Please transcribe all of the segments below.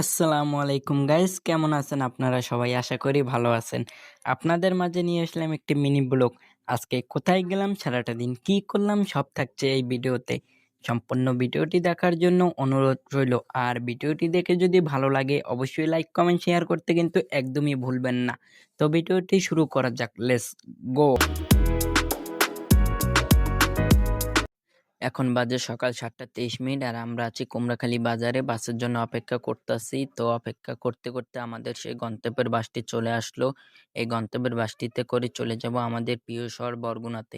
আসসালামু আলাইকুম গাইস, কেমন আছেন আপনারা? সবাই আশা করি ভালো আছেন। আপনাদের মাঝে নিয়ে আসলাম একটি মিনি ব্লগ। আজকে কোথায় গেলাম, সারাটা দিন কি করলাম, সব থাকছে এই ভিডিওতে। সম্পূর্ণ ভিডিওটি দেখার জন্য অনুরোধ রইল। আর ভিডিওটি দেখে যদি ভালো লাগে, অবশ্যই লাইক, কমেন্ট, শেয়ার করতে কিন্তু একদমই ভুলবেন না। তো ভিডিওটি শুরু করা যাক লেস গো! এখন বাজে সকাল সাতটা তেইশ মিনিট আর আমরা আছি কুমড়াখালী বাজারে। বাসের জন্য অপেক্ষা করতেছি। তো অপেক্ষা করতে করতে আমাদের সেই গন্তব্যের বাসটি চলে আসলো। এই গন্তব্যের বাসটিতে করে চলে যাব আমাদের প্রিয় শহর বরগুনাতে।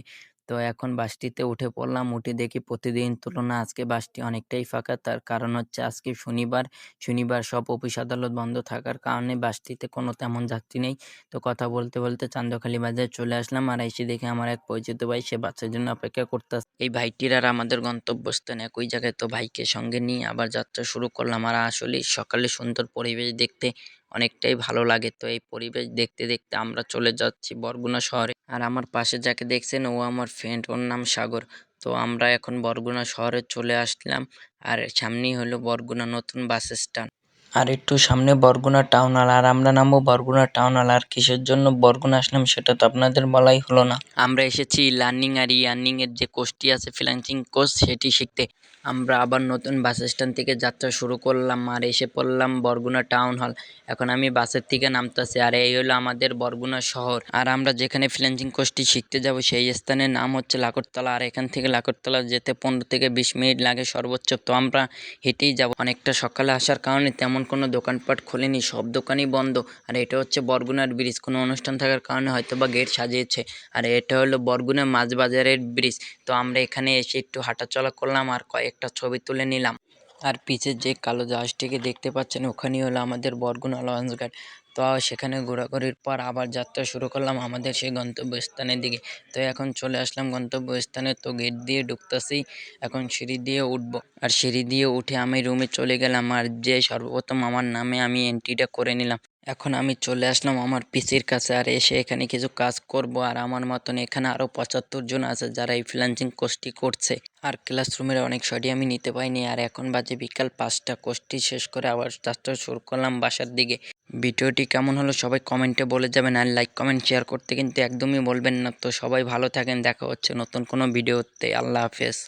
তো এখন বাসটিতে উঠে পড়লাম। উঠে দেখি প্রতিদিন তুলনা আজকে বাসটি অনেকটাই ফাঁকা। তার কারণ হচ্ছে আজকে শনিবার। শনিবার সব অফিস আদালত বন্ধ থাকার কারণে বাসটিতে কোনো তেমন যাত্রী নেই। তো কথা বলতে বলতে চান্দখালী বাজারে চলে আসলাম আর এসে দেখে আমার এক পরিচিত ভাই, সে বাচ্চার জন্য অপেক্ষা করতে এই ভাইটির আর আমাদের গন্তব্যস্থান একই জায়গায়। তো ভাইকে সঙ্গে নিয়ে আবার যাত্রা শুরু করলাম। আর আসলে সকালে সুন্দর পরিবেশ দেখতে অনেকটাই ভালো লাগে। তো এই পরিবেশ দেখতে দেখতে আমরা চলে যাচ্ছি বরগুনা শহরে। আর আমার পাশে যাকে দেখছেন, ও আমার ফ্রেন্ড ওর নাম সাগর। তো আমরা এখন বরগুনা শহরে চলে আসলাম। আর সামনেই হলো বরগুনা নতুন বাস স্ট্যান্ড আর একটু সামনে বরগুনা টাউন হল, আর আমরা নামবো বরগুনা টাউন হল। আর কিসের জন্য বরগুনা আসলাম সেটা তো আপনাদের বলাই হলো না। আমরা এসেছি লার্নিং আর ইয়ার্নিং এর যে কোর্সটি আছে, ফ্রিল্যান্সিং কোর্স, সেটি শিখতে। আমরা আবার নতুন বাস স্ট্যান্ড থেকে যাত্রা শুরু করলাম আর এসে পড়লাম বরগুনা টাউন হল। এখন আমি বাসের থেকে নামতেছি আর এই হলো আমাদের বরগুনা শহর। আর আমরা যেখানে ফ্রিল্যান্সিং কোর্সটি শিখতে যাব, সেই স্থানের নাম হচ্ছে লাকড়তলা। আর এখান থেকে লাকড়তলা যেতে পনেরো থেকে বিশ মিনিট লাগে সর্বোচ্চ। তো আমরা হেঁটেই যাব। অনেকটা সকালে আসার কারণে তেমন কোনো দোকানপাট খোলেনি, সব দোকানই বন্ধ। আর এটা হচ্ছে বরগুনার ব্রিজ। কোনো অনুষ্ঠান থাকার কারণে হয়তো বা গেট সাজিয়েছে। আর এটা হলো বরগুনা মাছ বাজারের ব্রিজ। তো আমরা এখানে এসে একটু হাঁটাচলা করলাম আর কয়েকটা ছবি তুলে নিলাম। আর পিছের যে কালো জাহাজটিকে দেখতে পাচ্ছেন, ওখানেই হলো আমাদের বরগুনা লঞ্চ ঘাট তো সেখানে ঘোরাঘুরির পর আবার যাত্রা শুরু করলাম আমাদের সেই গন্তব্যস্থানের দিকে। তো এখন চলে আসলাম গন্তব্যস্থানে। তো গেট দিয়ে ঢুকতেছি, এখন সিঁড়ি দিয়ে উঠব। আর সিঁড়ি দিয়ে উঠে আমি রুমে চলে গেলাম। আর যে সর্বপ্রথম আমার নামে আমি এন্ট্রিটা করে নিলাম। এখন আমি চলে আসলাম আমার পিসির কাছে আর এসে এখানে কিছু কাজ করব আর আমার মতন এখানে আরও পঁচাত্তর জন আছে যারা এই ফ্রিল্যান্সিং কোর্সটি করছে। আর ক্লাসরুমের অনেক শটই আমি নিতে পাইনি আর এখন বাজে বিকাল পাঁচটা কোর্সটি শেষ করে আবার যাত্রা শুরু করলাম বাসার দিকে। ভিডিওটি কেমন হলো সবাই কমেন্টে বলে যাবেন আর লাইক কমেন্ট শেয়ার করতে কিন্তু একদমই বলবেন না। তো সবাই ভালো থাকেন, দেখা হচ্ছে নতুন কোনো ভিডিওতে। আল্লাহ হাফেজ।